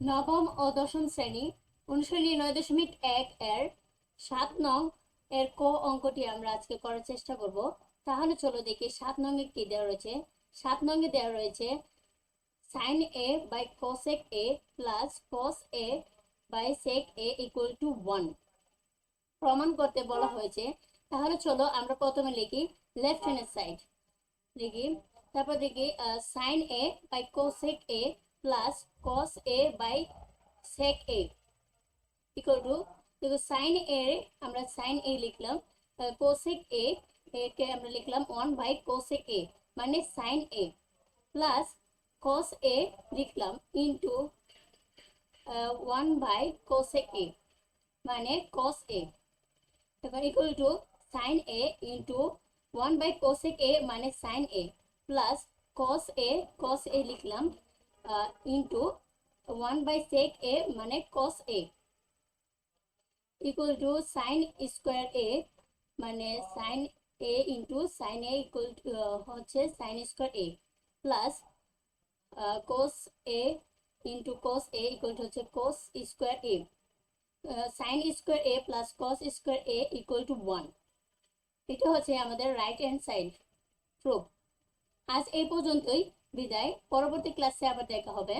নবম ও দশম শ্রেণি, উনিশশো নয় দশমিক এক এর সাত নং এর ক অঙ্কটি আমরা আজকে করার চেষ্টা করব। তাহলে চলো দেখি সাত নং এ কি দেওয়া রয়েছে। সাত নং এ দেওয়া রয়েছে sine a by cosec a plus cos a by sec a equal to one প্রমাণ করতে বলা হয়েছে। তাহলে চলো আমরা প্রথমে লিখি লেফট হ্যান্ড সাইড লিখি, তারপর দেখি sine a by cosec a plus cos a by sec a equal to দেখো সাইন এ আমরা সাইন এ লিখলাম কোসেক এ কে আমরা লিখলাম ওয়ান বাই কোসেক এ মানে সাইন এ প্লাস কস এ লিখলাম into one by cosec a মানে কস এ তখন equal to sine a into one by cosec a মানে sine a plus cos a cos a লিখলাম। Into one by sec a মানে cos a equal to sine square a মানে sine a into sine a equal হচ্ছে sine square a plus cos a into cos a equal হচ্ছে cos square a sine square a plus cos square a equal to one এটা হচ্ছে আমাদের right hand side proof আজ এই পর্যন্তই। বিদায়। পরবর্তী ক্লাসে আবার দেখা হবে।